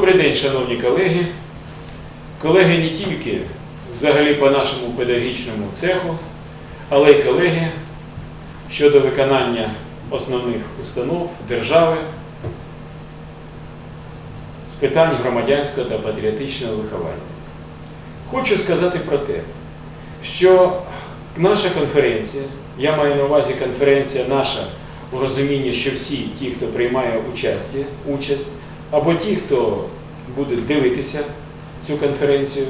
Добрий день, шановні колеги. Колеги не тільки взагалі по нашому педагогічному цеху, але й колеги щодо виконання основних установ держави з питань громадянського та патріотичного виховання. Хочу сказати про те, що наша конференція, я маю на увазі конференція наша у розумінні, що всі ті, хто приймає участь, участь, або ті, хто буде дивитися цю конференцію,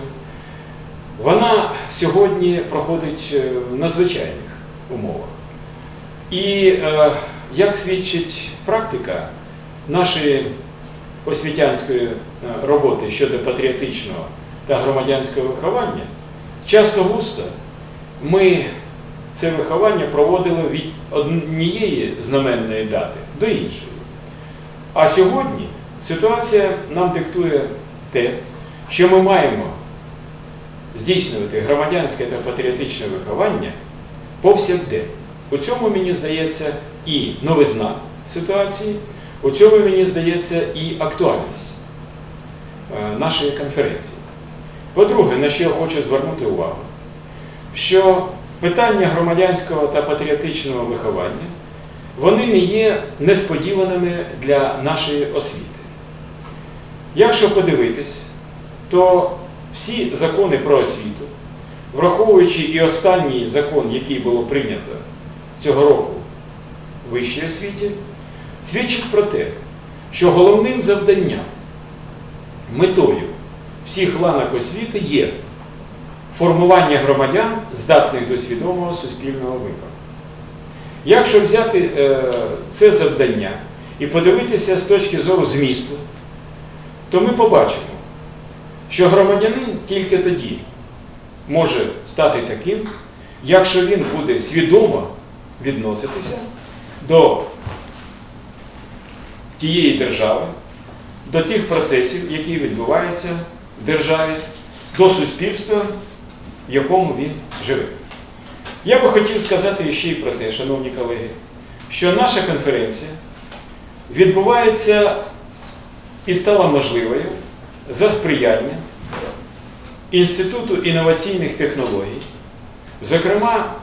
вона сьогодні проходить е, в надзвичайних умовах. І е, як свідчить практика нашої освітянської е, роботи щодо патріотичного та громадянського виховання, часто густо ми це виховання проводили від однієї знаменної дати до іншої. А сьогодні ситуація нам диктує те, що ми маємо здійснювати громадянське та патріотичне виховання повсякденно. У цьому, мені здається, і новизна ситуації, у цьому, мені здається, і актуальність е, нашої конференції. По-друге, на що я хочу звернути увагу, що питання громадянського та патріотичного виховання вони не є несподіваними для нашої освіти. Якщо подивитись, то всі закони про освіту, враховуючи і останній закон, який було прийнято цього року в вищій освіті, свідчить про те, що головним завданням, метою всіх ланок освіти є формування громадян, здатних до свідомого суспільного вибору. Якщо взяти е, це завдання і подивитися з точки зору змісту, то ми побачимо, що громадянин тільки тоді може стати таким, якщо він буде свідомо відноситися до тієї держави, до тих процесів, які відбуваються в державі, до суспільства, в якому він живе. Я би хотів сказати ще й про те, шановні колеги, що наша конференція відбувається і стала можливою за сприяння Інституту інноваційних технологій, зокрема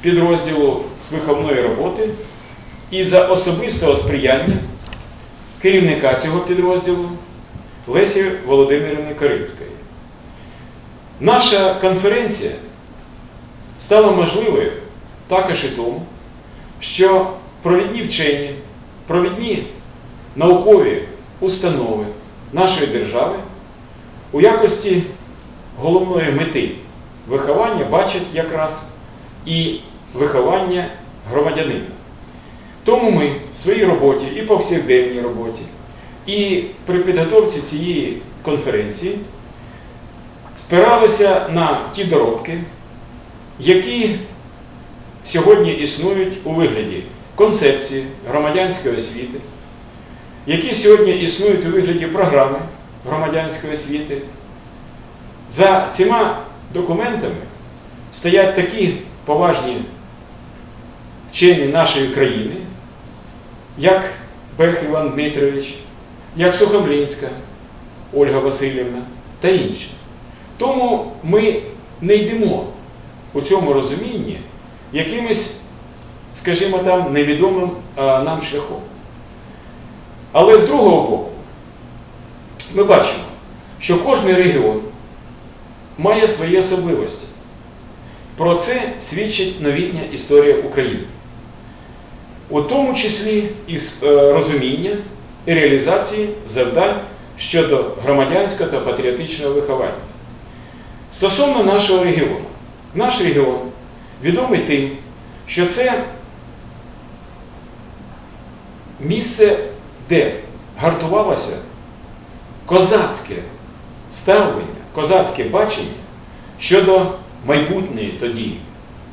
підрозділу з виховної роботи і за особистого сприяння керівника цього підрозділу Лесі Володимирівни Корицької. Наша конференція стала можливою також і тому, що провідні вчені, провідні наукові установи нашої держави у якості головної мети виховання бачать якраз і виховання громадянина. Тому ми в своїй роботі і повсякденній роботі, і при підготовці цієї конференції спиралися на ті доробки, які сьогодні існують у вигляді концепції громадянської освіти, які сьогодні існують у вигляді програми громадянської освіти. За цими документами стоять такі поважні вчені нашої країни, як Бех Іван Дмитрович, як Сухомлінська Ольга Васильівна та інші. Тому ми не йдемо у цьому розумінні якимось, скажімо там, невідомим а, нам шляхом. Але з другого боку, ми бачимо, що кожен регіон має свої особливості. Про це свідчить новітня історія України. У тому числі із е, розуміння і реалізації завдань щодо громадянського та патріотичного виховання. Стосовно нашого регіону, наш регіон відомий тим, що це місце, де гартувалося козацьке ставлення, козацьке бачення щодо майбутньої тоді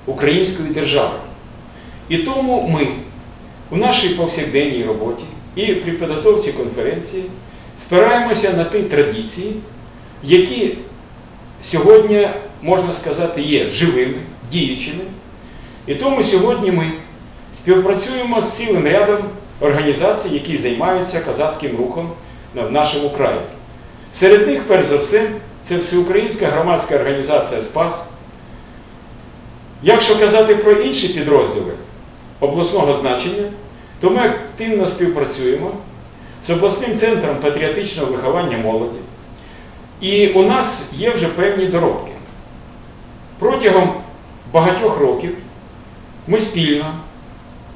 української держави. І тому ми у нашій повсякденній роботі і при підготовці конференції спираємося на ті традиції, які сьогодні, можна сказати, є живими, діючими. І тому сьогодні ми співпрацюємо з цілим рядом організацій, які займаються козацьким рухом в нашому краї. Серед них, перш за все, це Всеукраїнська громадська організація Спас. Якщо казати про інші підрозділи обласного значення, то ми активно співпрацюємо з обласним центром патріотичного виховання молоді. І у нас є вже певні доробки. Протягом багатьох років ми спільно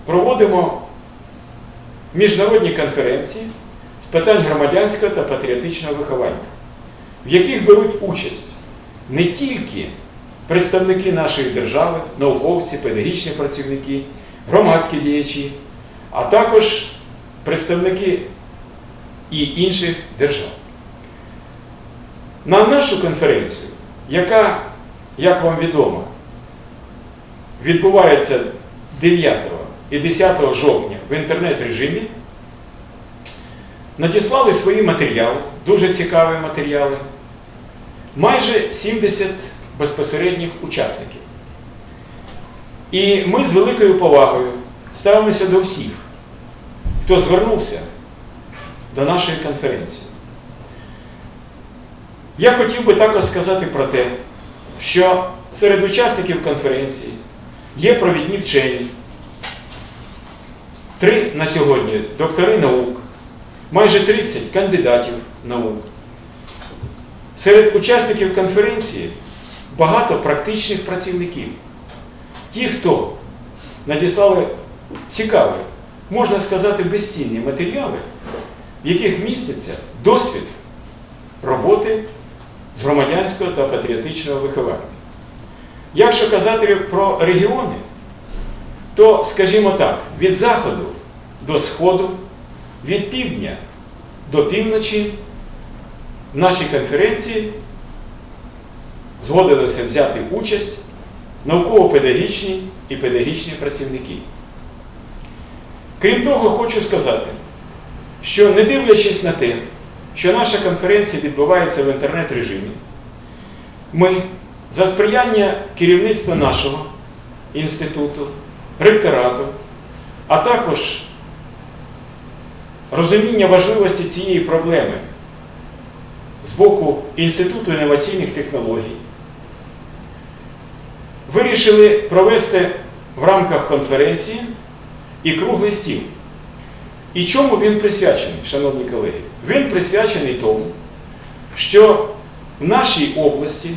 проводимо міжнародні конференції з питань громадянського та патріотичного виховання, в яких беруть участь не тільки представники нашої держави, науковці, педагогічні працівники, громадські діячі, а також представники і інших держав. На нашу конференцію, яка, як вам відомо, відбувається 9 і 10 жовтня в інтернет-режимі, надіслали свої матеріали, дуже цікаві матеріали, майже 70 безпосередніх учасників. І ми з великою повагою ставимося до всіх, хто звернувся до нашої конференції. Я хотів би також сказати про те, що серед учасників конференції є провідні вчені, три на сьогодні доктори наук, майже 30 кандидатів наук. Серед учасників конференції багато практичних працівників. Ті, хто надіслали цікаві, можна сказати, безцінні матеріали, в яких міститься досвід роботи з громадянського та патріотичного виховання. Якщо казати про регіони, то, скажімо так, від заходу до сходу, від півдня до півночі в нашій конференції згодилися взяти участь науково-педагогічні і педагогічні працівники. Крім того, хочу сказати, що не дивлячись на те, що наша конференція відбувається в інтернет-режимі, ми за сприяння керівництва нашого інституту, ректорату, а також розуміння важливості цієї проблеми з боку Інституту інноваційних технологій, вирішили провести в рамках конференції і круглий стіл. І чому він присвячений, шановні колеги? Він присвячений тому, що в нашій області,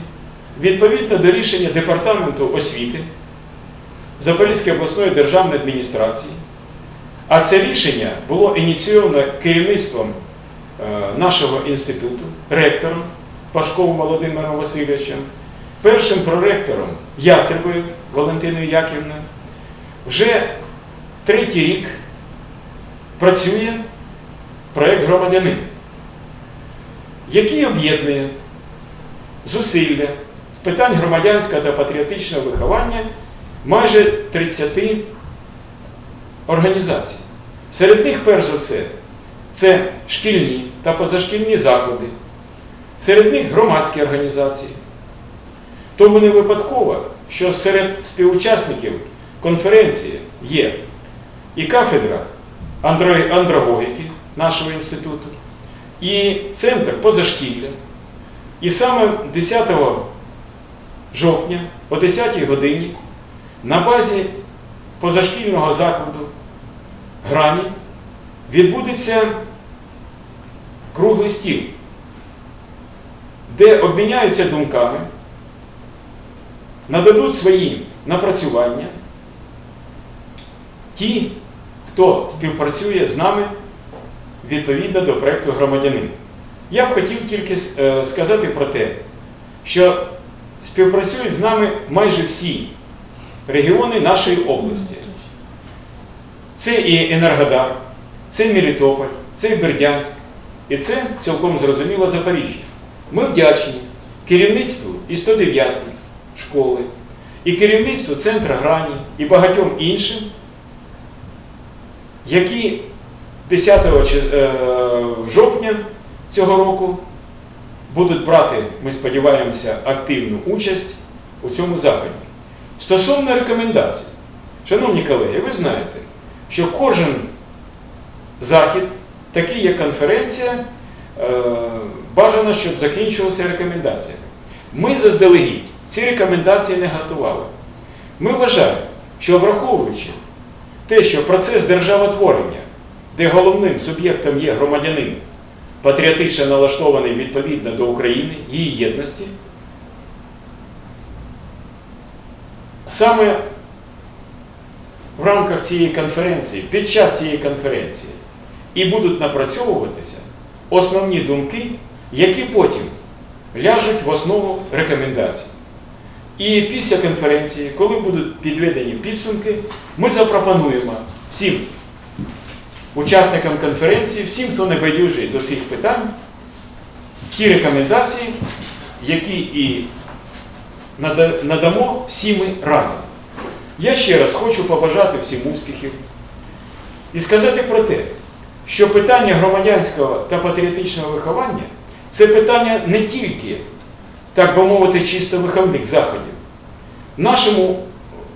відповідно до рішення Департаменту освіти Запорізької обласної державної адміністрації, а це рішення було ініційовано керівництвом е, нашого інституту, ректором Пашковим Володимиром Васильовичем, першим проректором Ястребою Валентиною Яківною, вже третій рік працює проєкт громадянин, який об'єднує зусилля з питань громадянського та патріотичного виховання майже 30 організацій. Серед них, перш за все, це шкільні та позашкільні заклади, серед них громадські організації. Тому не випадково, що серед співучасників конференції є і кафедра андро- андрогогіки нашого інституту, і центр позашкілля. І саме 10 жовтня о 10 годині на базі позашкільного закладу грані відбудеться круглий стіл, де обміняються думками, нададуть свої напрацювання ті, хто співпрацює з нами відповідно до проєкту громадянин. Я б хотів тільки е, сказати про те, що співпрацюють з нами майже всі регіони нашої області. Це і Енергодар, це Мелітополь, це і Бердянськ, і це цілком зрозуміло Запоріжжя. Ми вдячні керівництву і 109 школи, і керівництву Центра Грані, і багатьом іншим, які 10 е, жовтня цього року будуть брати, ми сподіваємося, активну участь у цьому заході. Стосовно рекомендацій, шановні колеги, ви знаєте, що кожен захід, такий як конференція, е, бажано, щоб закінчувалося рекомендаціями. Ми заздалегідь ці рекомендації не готували. Ми вважаємо, що враховуючи те, що процес державотворення, де головним суб'єктом є громадянин, патріотично налаштований відповідно до України, її єдності, саме в рамках цієї конференції, під час цієї конференції, і будуть напрацьовуватися основні думки, які потім ляжуть в основу рекомендацій. І після конференції, коли будуть підведені підсумки, ми запропонуємо всім учасникам конференції, всім, хто не байдужий до цих питань, ті рекомендації, які і надамо всі ми разом. Я ще раз хочу побажати всім успіхів і сказати про те, що питання громадянського та патріотичного виховання це питання не тільки, так би мовити, чисто виховних заходів. В нашому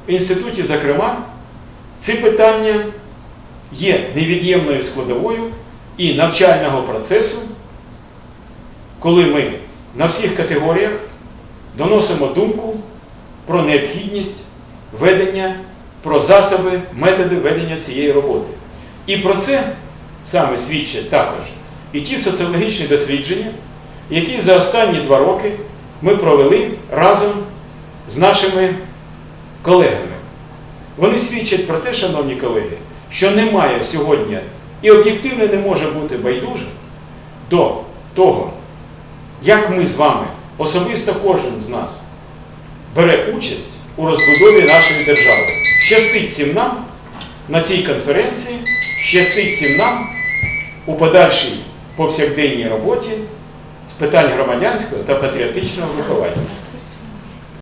інституті, зокрема, ці питання є невід'ємною складовою і навчального процесу, коли ми на всіх категоріях доносимо думку про необхідність ведення, про засоби, методи ведення цієї роботи. І про це саме свідчать також і ті соціологічні дослідження, які за останні два роки ми провели разом з нашими колегами. Вони свідчать про те, шановні колеги, що немає сьогодні і об'єктивно не може бути байдужим до того, як ми з вами, особисто кожен з нас, бере участь у розбудові нашої держави. Щастить всім нам на цій конференції, щастить всім нам у подальшій повсякденній роботі з питань громадянського та патріотичного виховання.